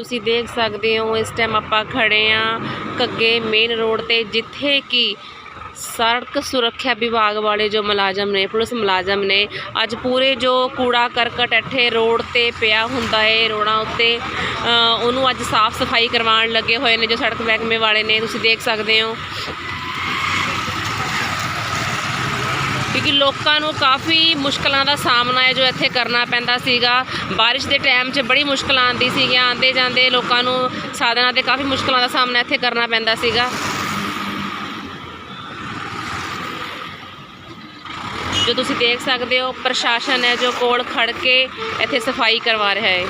ਤੁਸੀਂ ਦੇਖ ਸਕਦੇ ਹੋ, ਇਸ ਟਾਈਮ ਆਪਾਂ ਖੜੇ ਆ ਕੱਗੇ ਮੇਨ ਰੋਡ ਤੇ, ਜਿੱਥੇ ਕਿ ਸੜਕ ਸੁਰੱਖਿਆ ਵਿਭਾਗ ਵਾਲੇ ਜੋ ਮੁਲਾਜ਼ਮ ਨੇ, ਪੁਲਿਸ ਮੁਲਾਜ਼ਮ ਨੇ, ਅੱਜ ਪੂਰੇ ਜੋ ਕੂੜਾ ਕਰਕਟ ਇੱਥੇ ਰੋਡ ਤੇ ਪਿਆ ਹੁੰਦਾ ਹੈ ਰੋੜਾਂ ਉੱਤੇ ਉਹਨੂੰ ਅੱਜ ਸਾਫ਼ ਸਫ਼ਾਈ ਕਰਵਾਉਣ ਲੱਗੇ ਹੋਏ ਨੇ ਜੋ ਸੜਕ ਮਹਿਕਮੇ ਵਾਲੇ ਨੇ, ਤੁਸੀਂ ਦੇਖ ਸਕਦੇ ਹੋ। ਕਿਉਂਕਿ ਲੋਕਾਂ ਨੂੰ ਕਾਫੀ ਮੁਸ਼ਕਲਾਂ ਦਾ ਸਾਹਮਣਾ ਹੈ ਜੋ ਇੱਥੇ ਕਰਨਾ ਪੈਂਦਾ ਸੀਗਾ। ਬਾਰਿਸ਼ ਦੇ ਟਾਈਮ 'ਚ ਬੜੀ ਮੁਸ਼ਕਲਾਂ ਆਉਂਦੀ ਸੀਗੀਆਂ, ਆਉਂਦੇ ਜਾਂਦੇ ਲੋਕਾਂ ਨੂੰ ਸਾਧਨਾਂ ਤੇ ਕਾਫੀ ਮੁਸ਼ਕਲਾਂ ਦਾ ਸਾਹਮਣਾ ਇੱਥੇ ਕਰਨਾ ਪੈਂਦਾ ਸੀਗਾ। ਜੋ ਤੁਸੀਂ ਦੇਖ ਸਕਦੇ ਹੋ, ਪ੍ਰਸ਼ਾਸਨ ਹੈ ਜੋ ਕੋਲ ਖੜ ਕੇ ਇੱਥੇ ਸਫ਼ਾਈ ਕਰਵਾ ਰਿਹਾ ਹੈ।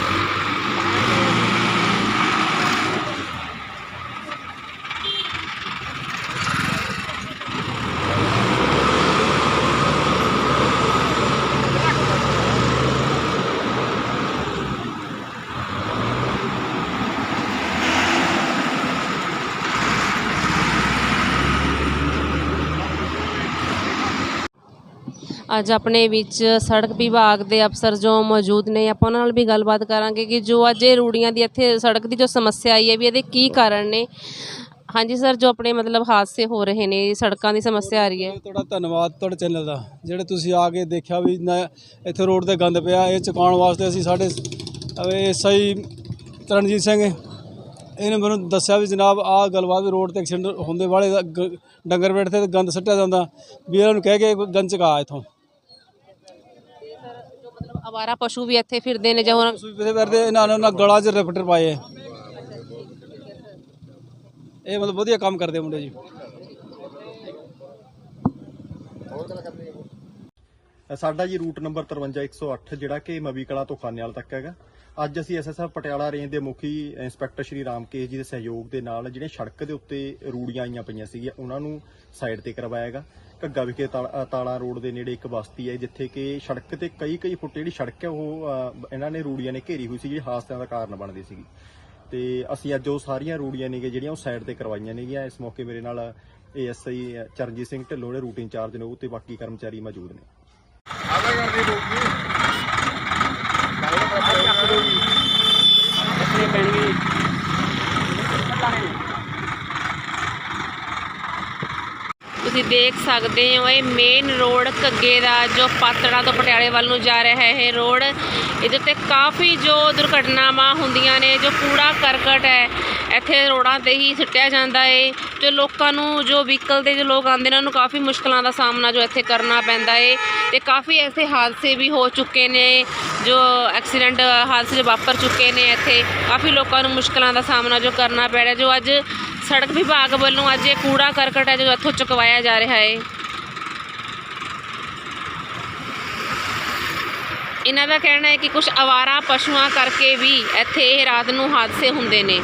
ਅੱਜ ਆਪਣੇ ਵਿੱਚ ਸੜਕ ਵਿਭਾਗ ਦੇ ਅਫਸਰ ਜੋ ਮੌਜੂਦ ਨੇ, ਆਪਾਂ ਉਹਨਾਂ ਨਾਲ ਵੀ ਗੱਲਬਾਤ ਕਰਾਂਗੇ ਕਿ ਜੋ ਅੱਜ ਇਹ ਰੂੜੀਆਂ ਦੀ ਇੱਥੇ ਸੜਕ ਦੀ ਜੋ ਸਮੱਸਿਆ ਆਈ ਹੈ ਵੀ ਇਹਦੇ ਕੀ ਕਾਰਨ ਨੇ। ਹਾਂਜੀ ਸਰ, ਜੋ ਆਪਣੇ ਮਤਲਬ ਹਾਦਸੇ ਹੋ ਰਹੇ ਨੇ, ਸੜਕਾਂ ਦੀ ਸਮੱਸਿਆ ਆ ਰਹੀ ਹੈ। ਤੁਹਾਡਾ ਧੰਨਵਾਦ ਤੁਹਾਡੇ ਚੈਨਲ ਦਾ। ਜਿਹੜੇ ਤੁਸੀਂ ਆ ਕੇ ਦੇਖਿਆ ਵੀ ਨਾ, ਇੱਥੇ ਰੋਡ ਤੇ ਗੰਦ ਪਿਆ, ਇਹ ਚੁਕਾਉਣ ਵਾਸਤੇ ਅਸੀਂ ਸਾਡੇ ਐਸਆਈ ਤਰਨਜੀਤ ਸਿੰਘ ਇਹਨੇ ਮੈਨੂੰ ਦੱਸਿਆ ਵੀ ਜਨਾਬ, ਆਹ ਗੱਲਬਾਤ ਵੀ ਰੋਡ ਤੇ ਐਕਸੀਡੈਂਟ ਹੁੰਦੇ ਵਾਲੇ ਡੰਗਰ ਬੈਠਦੇ ਤੇ ਗੰਦ ਸੱਟਿਆ ਜਾਂਦਾ। ਵੀ ਇਹਨਾਂ ਨੂੰ ਕਹਿ ਕੇ ਗੰਦ ਚੁਕਾ ਇੱਥੋਂ। ਜੋ ਪਸ਼ੂ ਵੀ ਇੱਥੇ ਫਿਰਦੇ ਨੇ ਜਾਂ ਹੋਰ ਤੁਸੀਂ ਇਹਨਾਂ ਨੇ ਉਹਨਾਂ ਗਲਾਂ 'ਚ ਰਿਫਟਰ ਪਾਏ ਆ। ਇਹ ਮਤਲਬ ਵਧੀਆ ਕੰਮ ਕਰਦੇ ਮੁੰਡੇ ਜੀ। ਸਾਡਾ ਜੀ ਰੂਟ ਨੰਬਰ 53108 ਜਿਹੜਾ ਕਿ ਮਵੀ ਕਲਾ ਤੋਂ ਖਾਨੇਵਾਲ ਤੱਕ ਹੈਗਾ। ਅੱਜ ਅਸੀਂ ਐਸਐਸਐਫ ਪਟਿਆਲਾ ਰੇਂਜ ਦੇ ਮੁਖੀ ਇੰਸਪੈਕਟਰ ਸ਼੍ਰੀ ਰਾਮਕੇਸ਼ ਜੀ ਦੇ ਸਹਿਯੋਗ ਦੇ ਨਾਲ ਜਿਹੜੇ ਸੜਕ ਦੇ ਉੱਤੇ ਰੂੜੀਆਂ ਆਈਆਂ ਪਈਆਂ ਸੀਗੀਆਂ, ਉਹਨਾਂ ਨੂੰ ਸਾਈਡ ਤੇ ਕਰਵਾਇਆਗਾ ਘੱਗਾ ਵਿਖੇ ਤਾਲਾ ਰੋਡ ਦੇ ਨੇੜੇ ਇੱਕ ਬਸਤੀ ਹੈ, ਜਿੱਥੇ ਕਿ ਸੜਕ ਤੇ ਕਈ ਕਈ ਫੁੱਟ ਜਿਹੜੀ ਸੜਕ ਹੈ, ਉਹ ਇਹਨਾਂ ਨੇ ਰੂੜੀਆਂ ਨੇ ਘੇਰੀ ਹੋਈ ਸੀ, ਜਿਹੜੀ ਹਾਦਸਿਆਂ ਦਾ ਕਾਰਨ ਬਣਦੀ ਸੀਗੀ। ਤੇ ਅਸੀਂ ਅੱਜ ਉਹ ਸਾਰੀਆਂ ਰੂੜੀਆਂ ਨੇਗੇ ਜਿਹੜੀਆਂ ਉਹ ਸਾਈਡ ਤੇ ਕਰਵਾਈਆਂ ਨੇਗੀਆਂ। ਇਸ ਮੌਕੇ ਮੇਰੇ ਨਾਲ ਏਐਸਆਈ ਚਰਨਜੀਤ ਸਿੰਘ ਢਿੱਲੋਂ ਨੇ ਰੂਟ ਇੰਚਾਰਜ ਨੇ, ਉਹ ਤੇ ਬਾਕੀ ਕਰਮਚਾਰੀ ਮੌਜੂਦ ਨੇ। ਤੁਸੀਂ ਦੇਖ ਸਕਦੇ ਹੋ, ਇਹ ਮੇਨ ਰੋਡ ਘੱਗੇ ਦਾ ਜੋ ਪਾਤੜਾ ਤੋਂ ਪਟਿਆਲੇ ਵੱਲ ਨੂੰ ਜਾ ਰਿਹਾ ਹੈ, ਇਹ ਰੋਡ ਇਹਦੇ ਉੱਤੇ ਕਾਫੀ ਜੋ ਦੁਰਘਟਨਾਵਾਂ ਹੁੰਦੀਆਂ ਨੇ, ਜੋ ਕੂੜਾ ਕਰਕਟ ਹੈ ਇੱਥੇ ਰੋਡਾਂ ਤੇ ਹੀ ਸਿੱਟਿਆ ਜਾਂਦਾ ਏ ਜੋ ਲੋਕਾਂ ਨੂੰ ਜੋ ਵਹੀਕਲ ਤੇ ਜੋ ਲੋਕ ਆਉਂਦੇ ਨੇ, ਉਹਨਾਂ ਨੂੰ ਕਾਫੀ ਮੁਸ਼ਕਲਾਂ ਦਾ ਸਾਹਮਣਾ ਜੋ ਇੱਥੇ ਕਰਨਾ ਪੈਂਦਾ ਏ ਤੇ ਕਾਫੀ ਐਸੇ ਹਾਦਸੇ ਵੀ ਹੋ ਚੁੱਕੇ ਨੇ, ਜੋ ਐਕਸੀਡੈਂਟ ਹਾਦਸੇ ਜੋ ਵਾਪਰ ਚੁੱਕੇ ਨੇ ਇੱਥੇ, ਕਾਫੀ ਲੋਕਾਂ ਨੂੰ ਮੁਸ਼ਕਲਾਂ ਦਾ ਸਾਹਮਣਾ ਜੋ ਕਰਨਾ ਪੈ ਰਿਹਾ, ਜੋ ਅੱਜ ਸੜਕ ਵਿਭਾਗ ਵੱਲੋਂ ਅੱਜ ਇਹ ਕੂੜਾ ਕਰਕਟ ਹੈ, ਜੋ ਇੱਥੋਂ ਚੁਕਵਾਇਆ ਜਾ ਰਿਹਾ ਹੈ ਇਹਨਾਂ ਦਾ ਕਹਿਣਾ ਹੈ ਕਿ ਕੁਝ ਅਵਾਰਾ ਪਸ਼ੂਆਂ ਕਰਕੇ ਵੀ ਇੱਥੇ ਇਹ ਰਾਤ ਨੂੰ ਹਾਦਸੇ ਹੁੰਦੇ ਨੇ।